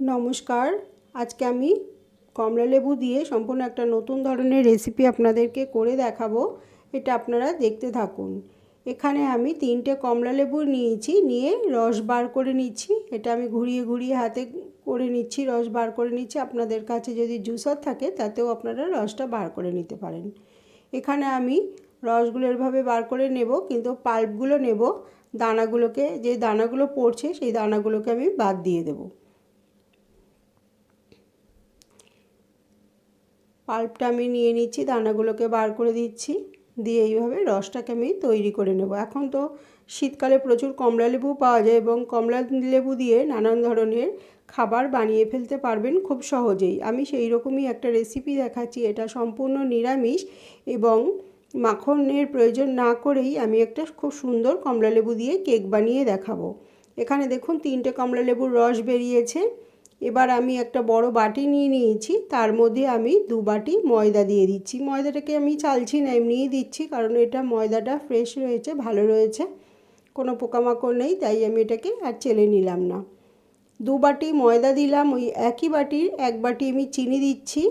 নমস্কার। আজকে আমি কমলা লেবু দিয়ে সম্পূর্ণ একটা নতুন ধরনের রেসিপি আপনাদেরকে করে দেখাবো। এটা আপনারা দেখতে থাকুন। এখানে আমি তিনটে কমলা লেবু নিয়েছি, নিয়ে রস বার করে নিচ্ছি। এটা আমি ঘুরিয়ে ঘুরিয়ে হাতে করে নিচ্ছি, রস বার করে নিচ্ছি। আপনাদের কাছে যদি জুসার থাকে, তাতেও আপনারা রসটা বার করে নিতে পারেন। এখানে আমি রসগুলো এভাবে বার করে নেব, কিন্তু পাল্পগুলো নেব। দানাগুলোকে, যে দানাগুলো পড়ছে, সেই দানাগুলোকে আমি বাদ দিয়ে দেবো। পাল্পটা আমি নিয়ে নিচ্ছি, দানাগুলোকে বার করে দিচ্ছি, দিয়ে এইভাবে রসটাকে আমি তৈরি করে নেব। এখন তো শীতকালে প্রচুর কমলা লেবু পাওয়া যায় এবং কমলা লেবু দিয়ে নানান ধরনের খাবার বানিয়ে ফেলতে পারবেন খুব সহজেই। আমি সেই রকমই একটা রেসিপি দেখাচ্ছি, এটা সম্পূর্ণ নিরামিষ এবং মাখনের প্রয়োজন না করেই আমি একটা খুব সুন্দর কমলা লেবু দিয়ে কেক বানিয়ে দেখাবো। এখানে দেখুন তিনটে কমলা লেবুর রস বেরিয়েছে। এবার আমি একটা বড় বাটি নিয়ে নিয়েছি, তার মধ্যে আমি দু বাটি ময়দা দিয়ে দিচ্ছি। ময়দাটাকে আমি চালছি না এমনিই দিচ্ছি, কারণ এটা ময়দাটা ফ্রেশ রয়েছে, ভালো রয়েছে, কোনো পোকামাকড় নেই, তাই আমি এটাকে আর চেলে নিলাম না। দু বাটি ময়দা দিলাম, ওই একই বাটির এক বাটি আমি চিনি দিচ্ছি,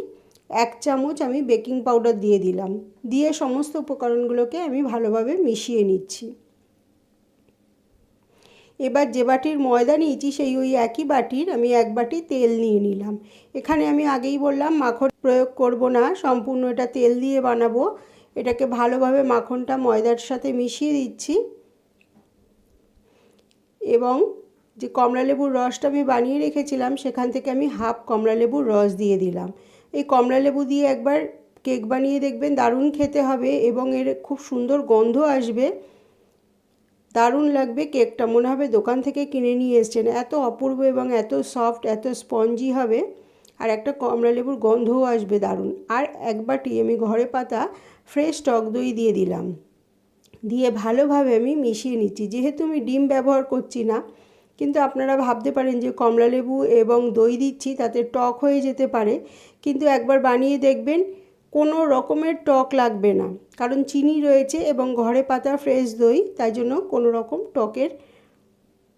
এক চামচ আমি বেকিং পাউডার দিয়ে দিলাম। দিয়ে সমস্ত উপকরণগুলোকে আমি ভালোভাবে মিশিয়ে নিচ্ছি। এবার যে বাটির ময়দা নিয়েছি সেই ওই একই বাটির আমি এক বাটি তেল নিয়ে নিলাম। এখানে আমি আগেই বললাম মাখন প্রয়োগ করব না, সম্পূর্ণ এটা তেল দিয়ে বানাবো। এটাকে ভালোভাবে মাখনটা ময়দার সাথে মিশিয়ে দিচ্ছি। এবং যে কমলালেবুর রসটা আমি বানিয়ে রেখেছিলাম, সেখান থেকে আমি হাফ কমলালেবুর রস দিয়ে দিলাম। এই কমলালেবু দিয়ে একবার কেক বানিয়ে দেখবেন, দারুণ খেতে হবে এবং এর খুব সুন্দর গন্ধ আসবে। দারুণ লাগবে কেকটা। মনে হবে দোকান থেকে কিনে নিয়ে এসছেন। এত অপূর্ব এবং এত সফট এত স্পঞ্জি হবে। আর একটা কমলা লেবুর গন্ধও আসবে দারুণ। আর এক বাটি আমি ঘরে পাতা ফ্রেশ টক দই দিয়ে দিলাম। দিয়ে ভালোভাবে আমি মিশিয়ে নিচ্ছি। যেহেতু আমি ডিম ব্যবহার করছি না, কিন্তু আপনারা ভাবতে পারেন যে কমলা লেবু এবং দই দিচ্ছি, তাতে টক হয়ে যেতে পারে। কিন্তু একবার বানিয়ে দেখবেন কোনো রকমের টক লাগবে না। কারণ চিনি রয়েছে এবং ঘরে পাতা ফ্রেশ দই, তাই জন্য কোনো রকম টকের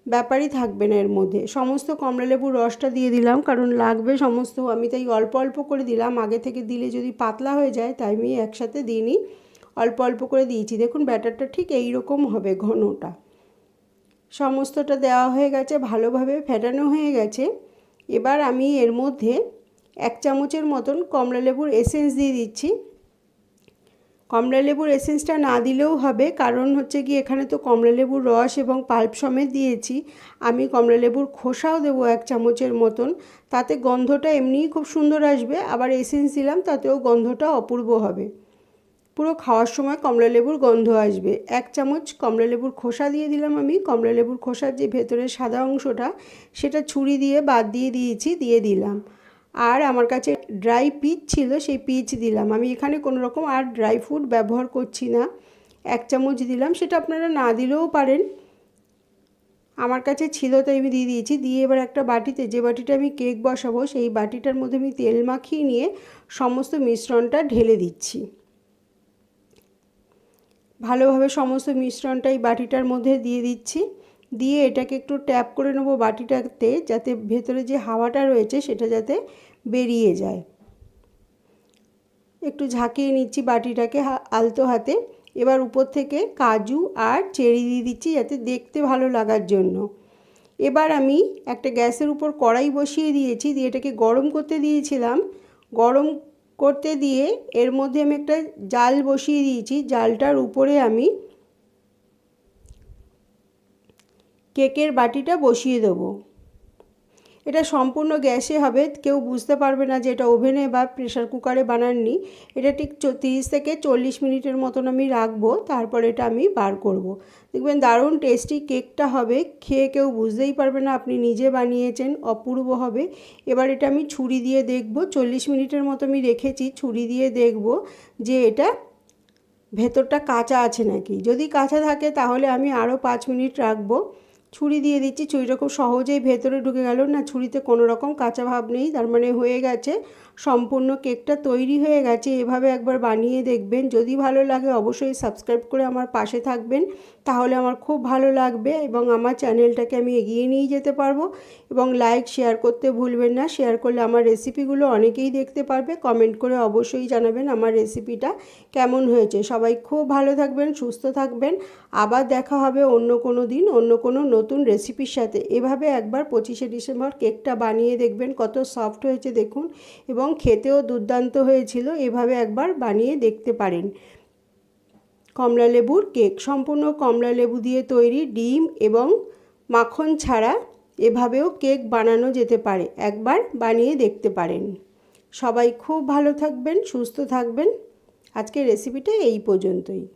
ব্যাপারই থাকবে না এর মধ্যে। সমস্ত কমলালেবুর রসটা দিয়ে দিলাম, কারণ লাগবে সমস্ত। আমি তাই অল্প অল্প করে দিলাম। আগে থেকে দিলে যদি পাতলা হয়ে যায়, তাই আমি একসাথে দিইনি। অল্প অল্প করে দিয়েছি। দেখুন, ব্যাটারটা ঠিক এই রকম হবে ঘনটা। সমস্তটা দেওয়া হয়ে গেছে, ভালোভাবে ফেটানো হয়ে গেছে। এবার আমি এর মধ্যে এক চামচের মতন কমলা লেবুর এসেন্স দিয়ে দিচ্ছি। কমলা লেবুর এসেন্সটা না দিলেও হবে, কারণ হচ্ছে কি এখানে তো কমলা লেবুর রস এবং পাল্প সমেত দিয়েছি। আমি কমলা লেবুর খোসাও দেবো এক চামচের মতন, তাতে গন্ধটা এমনিই খুব সুন্দর আসবে, আবার এসেন্স দিলাম তাতেও গন্ধটা অপূর্ব হবে। পুরো খাওয়ার সময় কমলা লেবুর গন্ধ আসবে। এক চামচ কমলা লেবুর খোসা দিয়ে দিলাম আমি, কমলা লেবুর খোসার যে ভেতরের সাদা অংশটা, সেটা ছুরি দিয়ে বাদ দিয়ে দিয়েছি, দিয়ে দিলাম। আর আমার কাছে ড্রাই পিচ ছিল, সেই পিচ দিলাম। আমি এখানে কোনো রকম আর ড্রাই ফ্রুট ব্যবহার করছি না। এক চামচ দিলাম, সেটা আপনারা না দিলেও পারেন। আমার কাছে ছিল, তাই আমি দিয়ে দিয়েছি। দিয়ে এবার একটা বাটিতে, যে বাটিটা আমি কেক বসাবো, সেই বাটিটার মধ্যে আমি তেল মাখিয়ে নিয়ে সমস্ত মিশ্রণটা ঢেলে দিচ্ছি। ভালোভাবে সমস্ত মিশ্রণটা এই বাটিটার মধ্যে দিয়ে দিচ্ছি। দিয়ে এটাকে একটু ট্যাপ করে নেব বাটিটাতে যাতে ভেতরে যে হাওয়াটা রয়েছে সেটা যাতে বেরিয়ে যায়। একটু ঝাঁকিয়ে নিচ্ছি বাটিটাকে আলতো হাতে। এবার উপর থেকে কাজু আর চেরি দিয়ে দিচ্ছি যাতে দেখতে ভালো লাগার জন্য। এবার আমি একটা গ্যাসের উপর কড়াই বসিয়ে দিয়েছি, দিয়ে এটাকে গরম করতে দিয়েছিলাম। গরম করতে দিয়ে এর মধ্যে আমি একটা জাল বসিয়ে দিয়েছি। জালটার উপরে আমি কেকের বাটিটা বসিয়ে দেবো। এটা সম্পূর্ণ গ্যাসে হবে, কেউ বুঝতে পারবে না যে এটা ওভেনে বা প্রেশার কুকারে বানাননি। এটা ঠিক তিরিশ থেকে চল্লিশ মিনিটের মতন আমি রাখব, তারপর এটা আমি বার করব। দেখবেন দারুণ টেস্টি কেকটা হবে, খেয়ে কেউ বুঝতেই পারবে না, আপনি নিজে বানিয়েছেন, অপূর্ব হবে। এবার এটা আমি ছুরি দিয়ে দেখব, চল্লিশ মিনিটের মতো আমি রেখেছি, ছুরি দিয়ে দেখব যে এটা ভেতরটা কাঁচা আছে নাকি। যদি কাঁচা থাকে তাহলে আমি আরও পাঁচ মিনিট রাখব। ছুরি দিয়ে দিচ্ছি, ছুরিটা খুব সহজেই ভেতরে ঢুকে গেল। না, ছুরিতে কোনো রকম কাঁচা ভাব নেই, তার মানে হয়ে গেছে। সম্পূর্ণ কেকটা তৈরি হয়ে গেছে, এভাবে একবার বানিয়ে দেখবেন। যদি ভালো লাগে অবশ্যই সাবস্ক্রাইব করে আমার পাশে থাকবেন। তাহলে আমার খুব ভালো লাগবে এবং আমার চ্যানেলটাকে আমি এগিয়ে নিয়ে যেতে পারব। এবং লাইক শেয়ার করতে ভুলবেন না। শেয়ার করলে আমার রেসিপিগুলো অনেকেই দেখতে পারবে। কমেন্ট করে অবশ্যই জানাবেন আমার রেসিপিটা কেমন হয়েছে। সবাই খুব ভালো থাকবেন, সুস্থ থাকবেন। আবার দেখা হবে অন্য কোনো দিন, অন্য কোনো নতুন রেসিপির সাথে। এভাবে একবার পঁচিশে ডিসেম্বর কেকটা বানিয়ে দেখবেন কত সফট হয়েছে দেখুন। এবং খেতেও দুর্দান্ত হয়েছিল। এভাবে একবার বানিয়ে দেখতে পারেন। কমলা লেবুর কেক। সম্পূর্ণ কমলা লেবু দিয়ে তৈরি ডিম এবং মাখন ছাড়া এভাবেও কেক বানানো যেতে পারে। একবার বানিয়ে দেখতে পারেন। সবাই খুব ভালো থাকবেন, সুস্থ থাকবেন। আজকের রেসিপিটা এই পর্যন্তই।